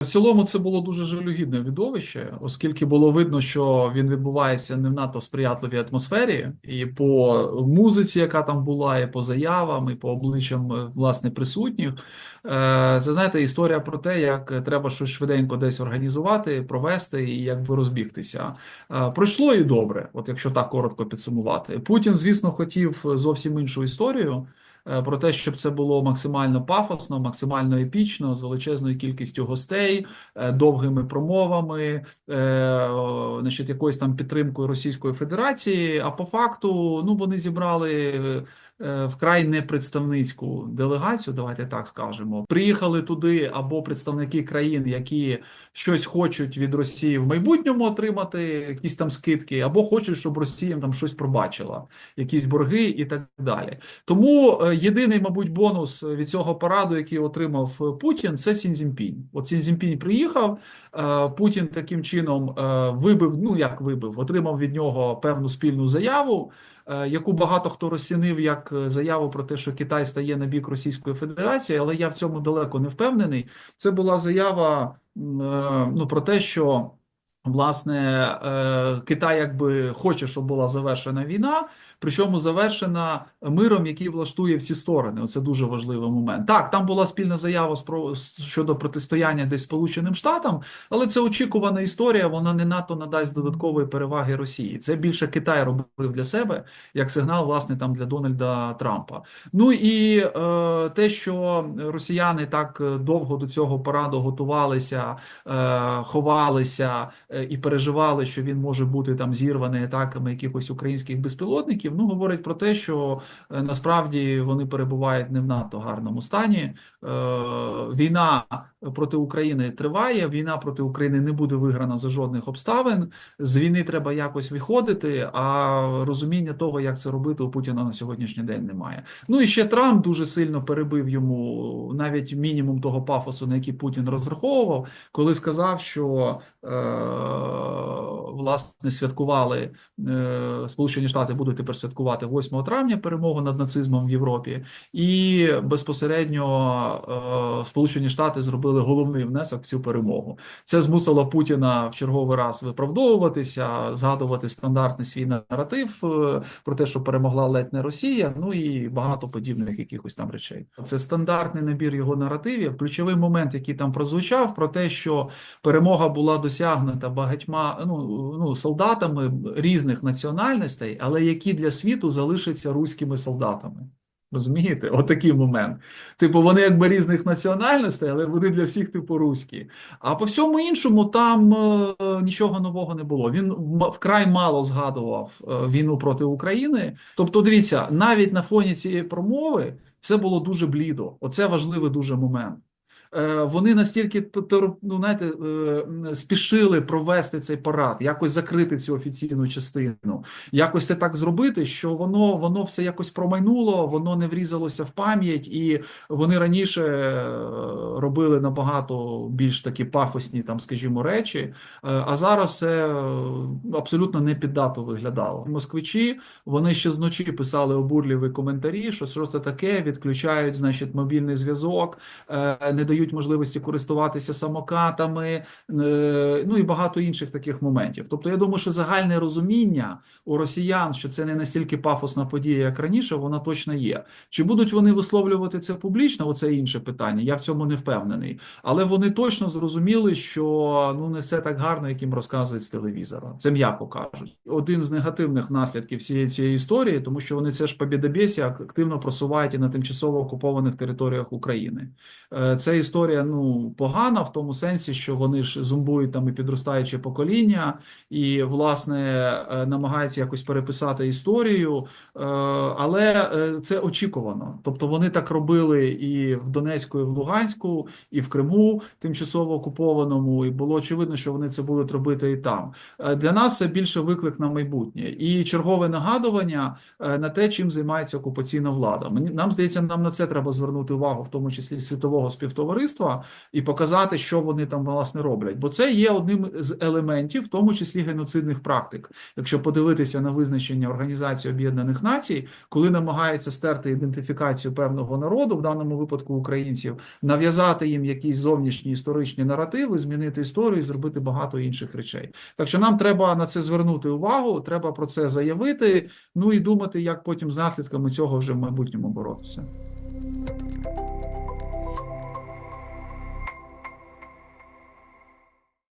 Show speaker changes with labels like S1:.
S1: В цілому це було дуже жалюгідне відовище, оскільки було видно, що він відбувається не в надто сприятливій атмосфері, і по музиці, яка там була, і по заявам, і по обличчям е, власне присутніх. Е, Це знаєте, історія про те, як треба щось швиденько десь організувати, провести і якби розбігтися. Е, Пройшло і добре, от якщо так коротко підсумувати. Путін, звісно, хотів зовсім іншу історію. Е, Про те, щоб це було максимально пафосно, максимально епічно, з величезною кількістю гостей, е, довгими промовами, е, значить, якоюсь там підтримкою Російської Федерації. А по факту, ну вони зібрали вкрай непредставницьку делегацію, давайте так скажемо. Приїхали туди або представники країн, які щось хочуть від Росії в майбутньому отримати, якісь там скидки, або хочуть, щоб Росія там щось пробачила, якісь борги і так далі. Тому е, єдиний, мабуть, бонус від цього параду, який отримав Путін, це Сінзінпінь. От Сінзінпінь приїхав. е, Путін таким чином е, вибив, ну як вибив, отримав від нього певну спільну заяву, е, яку багато хто розцінив як е, заяву про те, що Китай стає на бік Російської Федерації, але я в цьому далеко не впевнений. Це була заява е, ну, про те, що. Власне, е, Китай якби хоче, щоб була завершена війна, причому завершена миром, який влаштує всі сторони. Оце дуже важливий момент. Так, там була спільна заява щодо протистояння десь Сполученим Штатам, але це очікувана історія. Вона не надто надасть додаткової переваги Росії. Це більше Китай робив для себе як сигнал, власне, там для Дональда Трампа. Ну і е, те, що росіяни так е, довго до цього параду готувалися, е, ховалися і переживали, що він може бути там зірваний атаками якихось українських безпілотників. Ну говорить про те, що е, насправді вони перебувають не в надто гарному стані. Е, Війна проти України триває. Війна проти України не буде виграна за жодних обставин. З війни треба якось виходити. А розуміння того, як це робити, у Путіна на сьогоднішній день немає. Ну і ще Трамп дуже сильно перебив йому навіть мінімум того пафосу, на який Путін розраховував, коли сказав, що е, власне святкували е, Сполучені Штати будуть тепер святкувати 8 травня перемогу над нацизмом в Європі, і безпосередньо е, Сполучені Штати зробили головний внесок в цю перемогу. Це змусило Путіна в черговий раз виправдовуватися, згадувати стандартний свій наратив е, про те, що перемогла ледь не Росія, ну і багато подібних якихось там речей. Це стандартний набір його наративів. Ключовий момент, який там прозвучав, про те, що перемога була досягнута багатьма ну, ну солдатами різних національностей, але які для світу залишаться руськими солдатами. Розумієте? Отакий момент. Типу, вони якби різних національностей, але вони для всіх, типу, руські. А по всьому іншому там е, нічого нового не було. Він вкрай мало згадував е, війну проти України. Тобто, дивіться, навіть на фоні цієї промови все було дуже блідо. Оце важливий дуже момент. Е, Вони настільки ну, знаєте, е, спішили провести цей парад, якось закрити цю офіційну частину, якось це так зробити, що воно, воно все якось промайнуло, воно не врізалося в пам'ять, і вони раніше е, робили набагато більш такі пафосні, там, скажімо, речі. А зараз це абсолютно не під дату виглядало. Москвичі вони ще зночі писали обурливі коментарі, що що це таке, відключають, значить, мобільний зв'язок, не дають можливості користуватися самокатами, е, ну і багато інших таких моментів. Тобто, я думаю, що загальне розуміння у росіян, що це не настільки пафосна подія, як раніше, вона точно є. Чи будуть вони висловлювати це публічно? Оце інше питання. Я в цьому не впевнений. Але вони точно зрозуміли, що ну не все так гарно, як їм розказують з телевізора. Це м'яко кажуть. Один з негативних наслідків всієї цієї історії, тому що вони це ж побєдобєсі активно просувають і на тимчасово окупованих територіях України. Е, Це історія ну погана в тому сенсі, що вони ж зумбують там і підростаюче покоління, і власне е, намагаються якось переписати історію, Е, але е, це очікувано. Тобто вони так робили і в Донецьку, і в Луганську, і в Криму, тимчасово окупованому, і було очевидно, що вони це будуть робити і там. Для нас це більше виклик на майбутнє і чергове нагадування на те, чим займається окупаційна влада. Мені нам здається, нам на це треба звернути увагу, в тому числі світового співтовариства. Товариства і показати, що вони там власне роблять. Бо це є одним з елементів, в тому числі геноцидних практик. Якщо подивитися на визначення Організації Об'єднаних Націй, коли намагаються стерти ідентифікацію певного народу, в даному випадку українців, нав'язати їм якісь зовнішні історичні наративи, змінити історію зробити багато інших речей. Так що нам треба на це звернути увагу, треба про це заявити. Ну і думати, як потім з наслідками цього вже в майбутньому боротися.